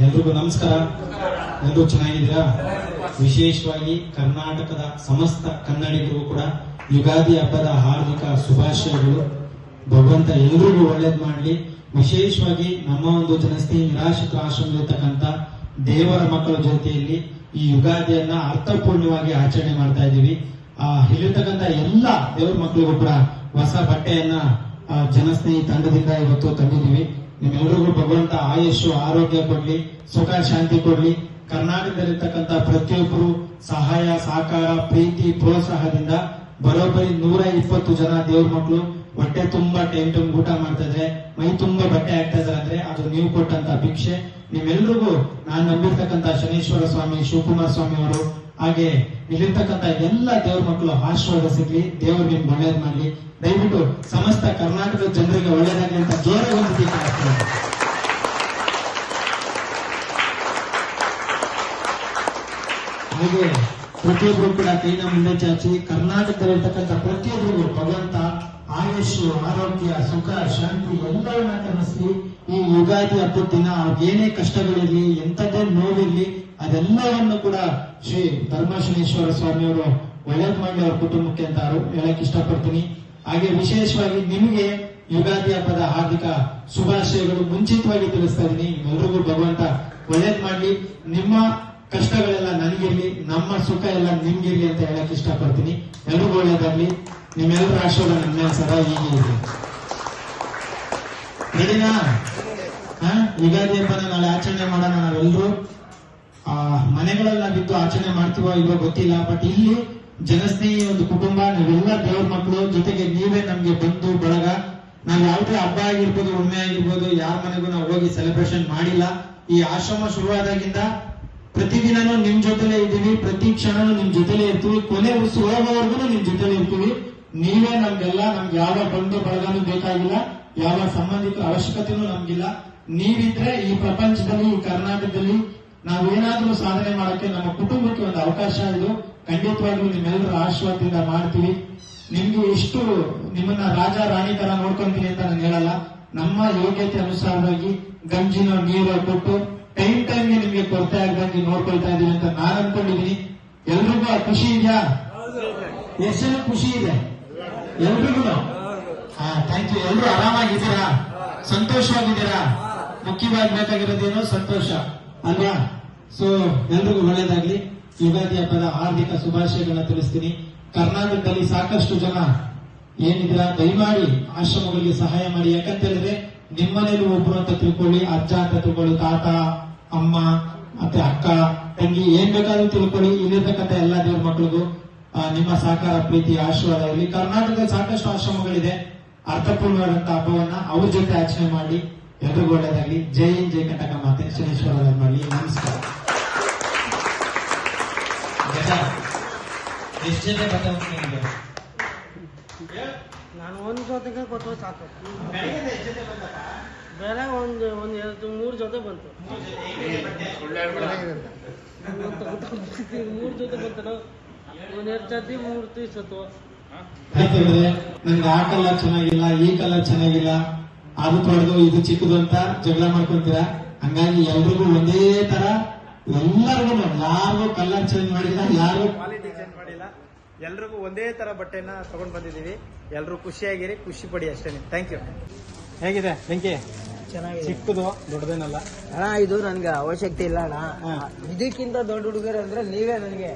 ನಮಸ್ಕಾರ. ಎಲ್ಲರೂ ಚೆನ್ನಾಗಿದ್ದೀರಾ? ವಿಶೇಷವಾಗಿ ಕರ್ನಾಟಕದ ಸಮಸ್ತ ಕನ್ನಡಿಗರು ಕೂಡ ಯುಗಾದಿ ಹಬ್ಬದ ಹಾರ್ದಿಕ ಶುಭಾಶಯಗಳು. ಭಗವಂತ ಎಲ್ರಿಗೂ ಒಳ್ಳೇದ್ ಮಾಡಲಿ. ವಿಶೇಷವಾಗಿ ನಮ್ಮ ಒಂದು ಜನಸ್ನೇಹಿ ನಿರಾಶ್ರಿತ ಆಶ್ರಮದಲ್ಲಿರ್ತಕ್ಕಂಥ ದೇವರ ಮಕ್ಕಳ ಜೊತೆಯಲ್ಲಿ ಈ ಯುಗಾದಿಯನ್ನ ಅರ್ಥಪೂರ್ಣವಾಗಿ ಆಚರಣೆ ಮಾಡ್ತಾ ಇದ್ದೀವಿ. ಆ ಇಲ್ಲಿರ್ತಕ್ಕಂಥ ಎಲ್ಲ ದೇವರ ಮಕ್ಕಳಿಗೂ ಕೂಡ ಹೊಸ ಬಟ್ಟೆಯನ್ನ ಜನಸ್ನೇಹಿ ತಂಡದಿಂದ ಇವತ್ತು ತಂದಿದ್ದೀವಿ. ನಿಮ್ಮೆಲ್ಲರಿಗೂ ಭಗವಂತ ಆಯುಷು ಆರೋಗ್ಯ ಕೊಡ್ಲಿ, ಸುಖ, ಶಾಂತಿ ಕೊಡ್ಲಿ. ಕರ್ನಾಟಕದಲ್ಲಿರ್ತಕ್ಕಂಥ ಪ್ರತಿಯೊಬ್ಬರು ಸಹಾಯ, ಸಹಕಾರ, ಪ್ರೀತಿ, ಪ್ರೋತ್ಸಾಹದಿಂದ ಬರೋಬ್ಬರಿ ನೂರ ಇಪ್ಪತ್ತು ಜನ ದೇವ್ರ ಮಕ್ಕಳು ಹೊಟ್ಟೆ ತುಂಬಾ ಟೈಮ್ ಟೈಮ್ ಊಟ ಮಾಡ್ತಾ ಇದ್ರೆ, ಮೈ ತುಂಬಾ ಬಟ್ಟೆ ಆಗ್ತಾ ಇದಾರೆ ಅಂದ್ರೆ ಅದು ನೀವು ಕೊಟ್ಟಂತ ಭಿಕ್ಷೆ. ನಿಮ್ಮೆಲ್ರಿಗೂ ನಾನು ನಂಬಿರ್ತಕ್ಕಂಥ ಶನೇಶ್ವರ ಸ್ವಾಮಿ, ಶಿವಕುಮಾರ ಸ್ವಾಮಿ ಅವರು ಹಾಗೆ ಇಲ್ಲಿರ್ತಕ್ಕಂಥ ಎಲ್ಲ ದೇವ್ರ ಮಕ್ಕಳು ಆಶೀರ್ವಾದ ಸಿಗ್ಲಿ ದೇವ್ರು ಮಾಡ್ಲಿ ದಯವಿಟ್ಟು ಸಮಸ್ತ ಕರ್ನಾಟಕದ ಜನರಿಗೆ ಒಳ್ಳೇದಾಗಲಿ ಅಂತ ಜೋರಾಗಿ ಒಂದು. ಹಾಗೆ ಪ್ರತಿಯೊಬ್ಬರು ಕೂಡ ಕೈನ ಮುಂದೆ ಚಾಚಿ, ಕರ್ನಾಟಕದಲ್ಲಿರ್ತಕ್ಕಂಥ ಪ್ರತಿಯೊಬ್ಬರಿಗೂ ಭಗವಂತ ಆಯುಷು ಆರೋಗ್ಯ, ಸುಖ, ಶಾಂತಿ ಎಲ್ಲವನ್ನ ಕನಸಿ ಈ ಯುಗಾದಿ ಹಬ್ಬದ ದಿನ ಏನೇ ಕಷ್ಟಗಳಿರ್ಲಿ, ಎಂಥದ್ದೇ ನೋವಿರ್ಲಿ ಅದೆಲ್ಲವನ್ನು ಕೂಡ ಶ್ರೀ ಧರ್ಮಶನೇಶ್ವರ ಸ್ವಾಮಿಯವರು ಒಳ್ಳೇದ್ ಮಾಡಿ ಅವ್ರ ಕುಟುಂಬಕ್ಕೆ ಅಂತ ಹೇಳಕ್ ಇಷ್ಟಪಡ್ತೀನಿ. ಹಾಗೆ ವಿಶೇಷವಾಗಿ ನಿಮಗೆ ಯುಗಾದಿ ಹಬ್ಬದ ಹಾರ್ದಿಕ ಶುಭಾಶಯಗಳು ಮುಂಚಿತವಾಗಿ ತಿಳಿಸ್ತಾ ಇದೀನಿ. ಎಲ್ರಿಗೂ ಭಗವಂತ ಒಳ್ಳೇದ್ ಮಾಡ್ಲಿ ನಿಮ್ಮ ಕಷ್ಟಗಳೆಲ್ಲ ನನಗಿರ್ಲಿ, ನಮ್ಮ ಸುಖ ಎಲ್ಲ ನಿಮ್ಗಿರ್ಲಿ ಅಂತ ಹೇಳಕ್ ಇಷ್ಟಪಡ್ತೀನಿ. ಎಲ್ರಿಗೂ ಒಳ್ಳೇದಾಗ್ಲಿ. ನಿಮ್ಮೆಲ್ಲರ ಆಶೀರ್ವಾದ ನನ್ನ ಸದ ಹೀಗೆ ಇರ್ಲಿ. ರೆಡಿನಾ ಹಾ? ಯುಗಾದಿ ಹಬ್ಬನ ನಾಳೆ ಆಚರಣೆ ಮಾಡೋಣ ನಾವೆಲ್ಲರೂ ಆ ಮನೆಗಳೆಲ್ಲ ಬಿದ್ದು ಆಚರಣೆ ಮಾಡ್ತೀವೋ ಇಲ್ವೋ ಗೊತ್ತಿಲ್ಲ ಬಟ್ ಇಲ್ಲಿ ಜನಸ್ನೇಹಿ ಒಂದು ಕುಟುಂಬ, ನಾವೆಲ್ಲ ದೇವ್ರ ಮಕ್ಕಳು, ಜೊತೆಗೆ ನೀವೇ ನಮ್ಗೆ ಬಂದು ಬಳಗ. ನಾವ್ ಯಾವ್ದೇ ಹಬ್ಬ ಆಗಿರ್ಬೋದು ಒಮ್ಮೆ ಆಗಿರ್ಬೋದು, ಯಾರ ಮನೆಗೂ ನಾವು ಹೋಗಿ ಸೆಲೆಬ್ರೇಷನ್ ಮಾಡಿಲ್ಲ. ಈ ಆಶ್ರಮ ಶುರುವಾದಾಗಿಂದ ಪ್ರತಿದಿನನೂ ನಿಮ್ ಜೊತೆಲೇ ಇದ್ದೀವಿ, ಪ್ರತಿ ಕ್ಷಣನೂ ನಿಮ್ ಜೊತೆಲೇ ಇರ್ತೀವಿ, ಕೊನೆ ಉಸು ಹೋಗೋವರೆಗೂ ನಿಮ್ ಜೊತೆಲೇ ಇರ್ತೀವಿ. ನೀವೇ ನಮ್ಗೆಲ್ಲ, ನಮ್ಗೆ ಯಾವ ಬಂದು ಬಳಗನೂ ಬೇಕಾಗಿಲ್ಲ, ಯಾವ ಸಂಬಂಧಿಕರ ಅವಶ್ಯಕತೆನೂ ನಮ್ಗಿಲ್ಲ. ನೀವಿದ್ರೆ ಈ ಪ್ರಪಂಚದಲ್ಲಿ, ಈ ಕರ್ನಾಟಕದಲ್ಲಿ ನಾವೇನಾದ್ರೂ ಸಾಧನೆ ಮಾಡಕ್ಕೆ ನಮ್ಮ ಕುಟುಂಬಕ್ಕೆ ಒಂದು ಅವಕಾಶ ಇದು. ಖಂಡಿತವಾಗಿಯೂ ನಿಮ್ಮೆಲ್ಲರ ಆಶೀರ್ವಾದದಿಂದ ಮಾಡ್ತೀವಿ. ನಿಮ್ಗೆ ಎಷ್ಟು ನಿಮ್ಮನ್ನ ರಾಜ ರಾಣಿ ತರ ನೋಡ್ಕೊಂತೀನಿ ಅಂತ ನಾನು ಹೇಳಲ್ಲ. ನಮ್ಮ ಯೋಗ್ಯತೆ ಅನುಸಾರವಾಗಿ ಗಂಜಿನ ನೀರು ಕೊಟ್ಟು ಟೈಮ್ ಟೈಮ್ಗೆ ನಿಮ್ಗೆ ಕೊರತೆ ಆಗದಂಗೆ ನೋಡ್ಕೊಳ್ತಾ ಇದ್ದೀನಿ ಅಂತ ನಾನು ಅನ್ಕೊಂಡಿದೀನಿ ಎಲ್ರಿಗೂ ಖುಷಿ ಇದೆಯಾ? ಎಷ್ಟು ಖುಷಿ ಇದೆ? ಎಲ್ರಿಗೂ? ಹಾ ಥ್ಯಾಂಕ್ ಯು ಎಲ್ರು ಆರಾಮಾಗಿದ್ದೀರಾ? ಸಂತೋಷವಾಗಿದ್ದೀರಾ? ಮುಖ್ಯವಾಗಿ ಬೇಕಾಗಿರೋದೇನು ಸಂತೋಷ? ಅಲ್ವಾ? ಸೊ ಎಲ್ರಿಗೂ ಒಳ್ಳೇದಾಗ್ಲಿ. ಯುಗಾದಿ ಹಬ್ಬದ ಹಾರ್ದಿಕ ಶುಭಾಶಯಗಳನ್ನ ತಿಳಿಸ್ತೀನಿ. ಕರ್ನಾಟಕದಲ್ಲಿ ಸಾಕಷ್ಟು ಜನ ಏನಿದ್ರ, ದಯಮಾಡಿ ಆಶ್ರಮಗಳಿಗೆ ಸಹಾಯ ಮಾಡಿ. ಯಾಕಂತ ಹೇಳಿದ್ರೆ ನಿಮ್ಮನೇಲಿ ಒಬ್ರು ಅಂತ ತಿಳ್ಕೊಳ್ಳಿ. ಅಜ್ಜ ಅಂತ ತಿಳ್ಕೊಳ್ಳಿ, ತಾತ, ಅಮ್ಮ, ಮತ್ತೆ ಅಕ್ಕ, ತಂಗಿ, ಏನ್ ಬೇಕಾದ್ರೂ ತಿಳ್ಕೊಳ್ಳಿ. ಇಲ್ಲಿರ್ತಕ್ಕಂಥ ಎಲ್ಲಾ ದೇವ್ರ ಮಕ್ಕಳಿಗೂ ನಿಮ್ಮ ಸಹಕಾರ, ಪ್ರೀತಿ, ಆಶೀರ್ವಾದ ಇರಲಿ. ಕರ್ನಾಟಕದಲ್ಲಿ ಸಾಕಷ್ಟು ಆಶ್ರಮಗಳಿದೆ. ಅರ್ಥಪೂರ್ಣವಾದಂತಹ ಹಬ್ಬವನ್ನ ಅವ್ರ ಜೊತೆ ಆಚರಣೆ ಮಾಡಿ. ಎಲ್ರಿಗೂ ಒಳ್ಳೇದಾಗ್ಲಿ ಜೈ ಹಿಂದ್ ಜೈ ಕಟಕ ಮಾತೆ ಶನೇಶ್ವರ ಮಾಡಲಿ ನಮಸ್ಕಾರ ಎಷ್ಟು ಜನ ನಂಗೆ ನಾನು ಒಂದು ಜೊತೆಗೆ ಕೊಟ್ಟು ಸಾಕು. ಬೇರೆ ಒಂದು ಒಂದು ಎರಡು ಮೂರು ಜೊತೆ ಬಂತು. ಮೂರು ಜೊತೆ ಬಂತು ಒಂದೆರಡು ಜೊತೆ ಮೂರು ಯಾಕಂದ್ರೆ ನನ್ಗೆ ಆ ಕಲರ್ ಚೆನ್ನಾಗಿಲ್ಲ ಈ ಕಲರ್ ಚೆನ್ನಾಗಿಲ್ಲ. ಅದು ತೊಳೆದು ಇದು ಚಿಕ್ಕದು ಅಂತ ಜಗಳ ಮಾಡ್ಕೊಂತೀರಾ? ಹಂಗಾಗಿ ಎಲ್ರಿಗೂ ಒಂದೇ ತರ ಎಲ್ಲರಿಗೂ ಯಾರು ಕಲರ್ ಚೇಂಜ್ ಮಾಡಿಲ್ಲ ಯಾರು ಕ್ವಾಲಿಟಿ ಚೇಂಜ್ ಮಾಡಿಲ್ಲ. ಎಲ್ರಿಗೂ ಒಂದೇ ತರ ಬಟ್ಟೆನ ತಗೊಂಡ್ ಬಂದಿದ್ದೀವಿ. ಎಲ್ರು ಖುಷಿಯಾಗಿರಿ ಖುಷಿ ಪಡಿ ಅಷ್ಟೇ ಥ್ಯಾಂಕ್ ಯು ಹೇಗಿದೆ ಬೆಂಕಿ? ಚೆನ್ನಾಗಿದೆ. ಚಿಕ್ಕದು ದೊಡ್ಡದೇನಲ್ಲ? ಅಣ್ಣ ಇದು ನನ್ಗೆ ಅವಶ್ಯಕತೆ ಇಲ್ಲ ಅಣ್ಣ. ಇದಕ್ಕಿಂತ ದೊಡ್ಡ ಹುಡುಗರು ಅಂದ್ರೆ ನೀವೇ ನನಗೆ.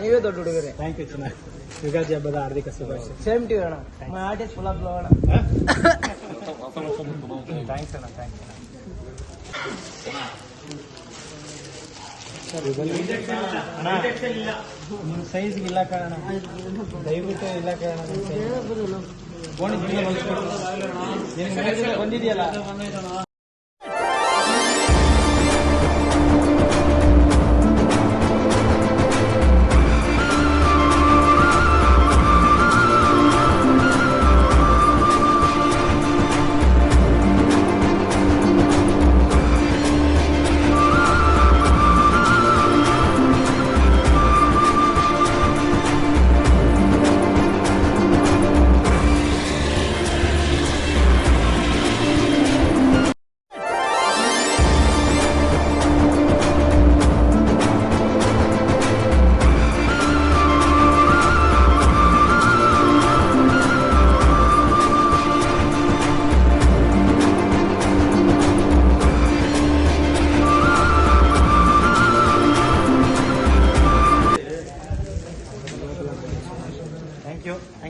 ನೀವೇ ದೊಡ್ಡ ಹುಡುಗರೇ. ಥ್ಯಾಂಕ್ ಯು ಚೆನ್ನಾಗಿ ಯುಗಾದಿ ಹಬ್ಬದ ಹಾರ್ದಿಕ ಶುಭಾಶಯ. ಸೇಮ್ ಟು ಅಣ್ಣ. My heart is full of love ಅಣ್ಣ. ಥ್ಯಾಂಕ್ಸ್ ಅಣ್ಣ ಥ್ಯಾಂಕ್ಸ್ ನಿಮ್ಮ ಸೈಜ್ಗೆ ಇಲ್ಲ ಕಾರಣ ದಯವಿಟ್ಟು ಇಲ್ಲ ಕಾರಣ ಬಂದಿದೆಯಲ್ಲ?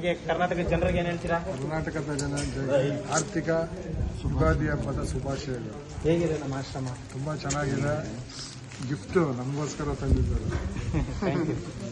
ಯು ಕರ್ನಾಟಕ ಜನರಿಗೆ ಏನ್ ಹೇಳ್ತೀರಾ? ಕರ್ನಾಟಕದ ಜನ ಆರ್ಥಿಕ ಸುಗಾದಿ ಹಬ್ಬದ ಶುಭಾಶಯಗಳು ಹೇಗಿದೆ ನಮ್ಮ ಆಶ್ರಮ? ತುಂಬಾ ಚೆನ್ನಾಗಿದೆ. ಗಿಫ್ಟ್ ನಮಗೋಸ್ಕರ ತಂದಿದ್ದಾರೆ.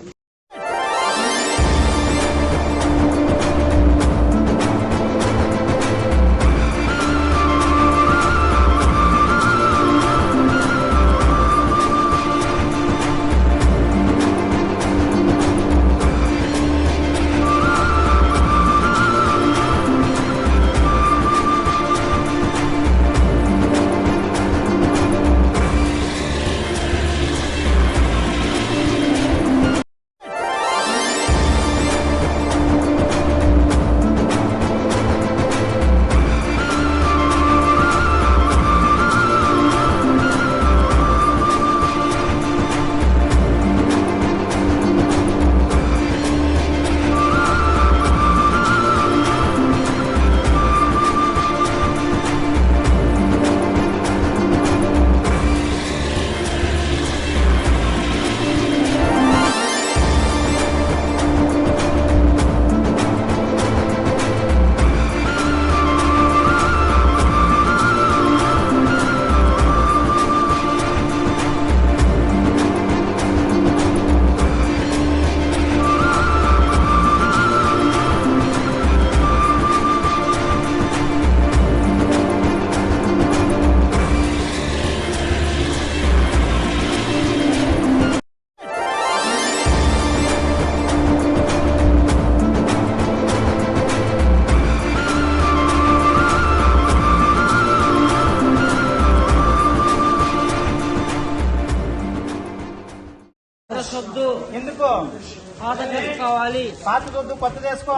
కావాలి పాత దొడ్డు కొత్తది వేసుకో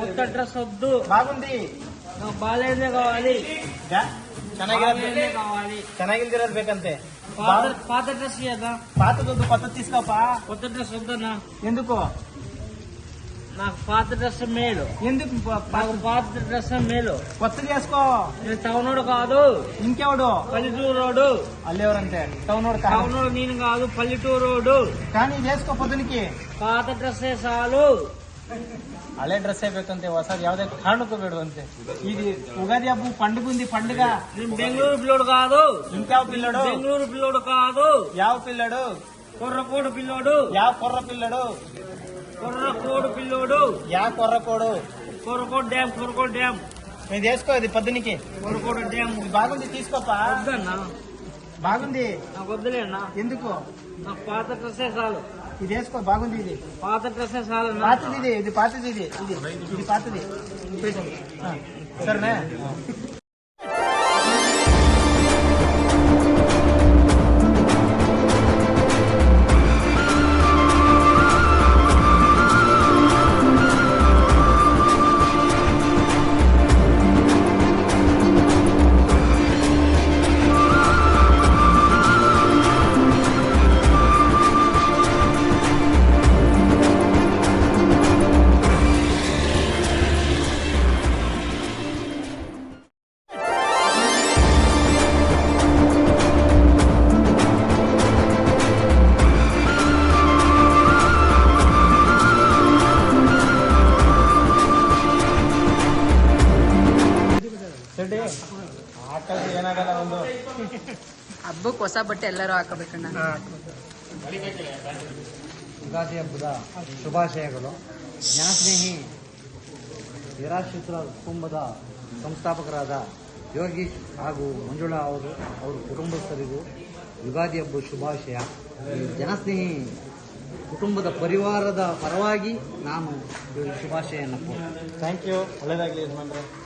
కొత్త డ్రెస్ వద్దు బాగుంది నాకు బాగాలేదే కావాలి ಯಾ? ಚೆನ್ನಾಗಿರೋದು బాగాలేదే కావాలి ಚೆನ್ನಾಗಿಲ್ದಿರೋದು ಬೇಕಂತೆ పాత పాత డ్రెస్ కదా పాత దుడ్డు కొత్తది తీసుకోప కొత్త డ్రెస్ వద్దన్నా ఎందుకు నాకు పాత డ్రెస్ మేలు ఎందుకు ప- నాకు పా- పాత డ్రెస్ మేలు కొత్తది వేసుకో నేను టౌనోడు కాదు ఇంకెవడు పల్లెటూరోడు అల్లెవరంటే టౌన్ వాడు కాదు. టౌనోడు నేను కాదు పల్లెటూరోడు కానీ ఇది వేసుకో పొద్దునికి పాత డ్రెస్సే చాలు ಹಳೆ ಡ್ರೆಸ್ ಬೇಕಂತೆ ಹೊಸದು ಯಾವುದೇ ಕಾರಣಕ್ಕೂ ಬೇಡವಂತೆ ఇది ఉగాది ಹಬ್ಬ పండుగ ఉంది పండుగ నేను బెంగళూరు పిల్లోడు కాదు ఇంకావ పిల్లడు బెంగళూరు పిల్లోడు కాదు ಯಾವ పిల్లడు కుర్రకోడు పిల్లోడు ಯಾವ కొర్ర పిల్లడు కుర్రకోడు పిల్లోడు ಯಾವ కొర్ర కోడు కుర్రకోడు డ్యామ్ కుర్రకోడు డ్యామ్ ఇది వేసుకో ఇది పొద్దునికి కుర్రకోడు డ్యామ్ ఇది బాగుంది తీసుకోపా వద్దన్నా బాగుంది నాకు వద్దులేనా ఎందుకు నాకు పాత డ్రెస్సే చాలు ఇది వేసుకో బాగుంది ఇది. పాత డ్రెస్సే చాలు పాతది ఇది ఇది పాతది ఇది ఇది. ఇది పాతది. సరేనా? ಏನಾಗಲ್ಲ ಒಂದು. ಹಬ್ಬಕ್ಕೆ ಹೊಸ ಬಟ್ಟೆ ಎಲ್ಲರೂ ಹಾಕಬೇಕಣ್ಣ. ಯುಗಾದಿ ಹಬ್ಬದ ಶುಭಾಶಯಗಳು. ಜನಸ್ನೇಹಿ ನಿರಾಶ್ರಿತರ ಕುಟುಂಬದ ಸಂಸ್ಥಾಪಕರಾದ ಯೋಗೀಶ್ ಹಾಗೂ ಮಂಜುಳಾ ಅವರು ಅವರ ಕುಟುಂಬಸ್ಥರಿಗೂ ಯುಗಾದಿ ಹಬ್ಬ ಶುಭಾಶಯ. ಜನಸ್ನೇಹಿ ಕುಟುಂಬದ ಪರಿವಾರದ ಪರವಾಗಿ ನಾನು ಶುಭಾಶಯ ಶುಭಾಶಯವನ್ನು ಥ್ಯಾಂಕ್ ಯು ಒಳ್ಳೆಯದಾಗಲಿ ಯಜಮಾನ್ರೆ.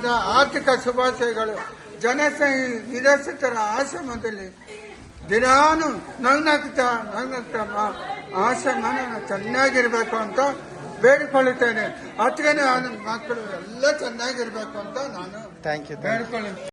ಹಬ್ಬದ ಆರ್ಥಿಕ ಶುಭಾಶಯಗಳು ಜನಸಂಘ ನಿರಾಶ್ರಿತರ ಆಶ್ರಮದಲ್ಲಿ ದಿನಾನು ನಗ್ನಗ್ತಾ ನನ್ನ ಮ- ಆಶ್ರಮ ಚೆನ್ನಾಗಿರ್ಬೇಕು ಅಂತ ಬೇಡಿಕೊಳ್ಳುತ್ತೇನೆ. ಅದಕ್ಕೆ ಮಕ್ಕಳು ಎಲ್ಲ ಚೆನ್ನಾಗಿರ್ಬೇಕು ಅಂತ ನಾನು ಥ್ಯಾಂಕ್ ಯು ಬೇಡಿಕೊಳ್ಳುತ್ತೇನೆ.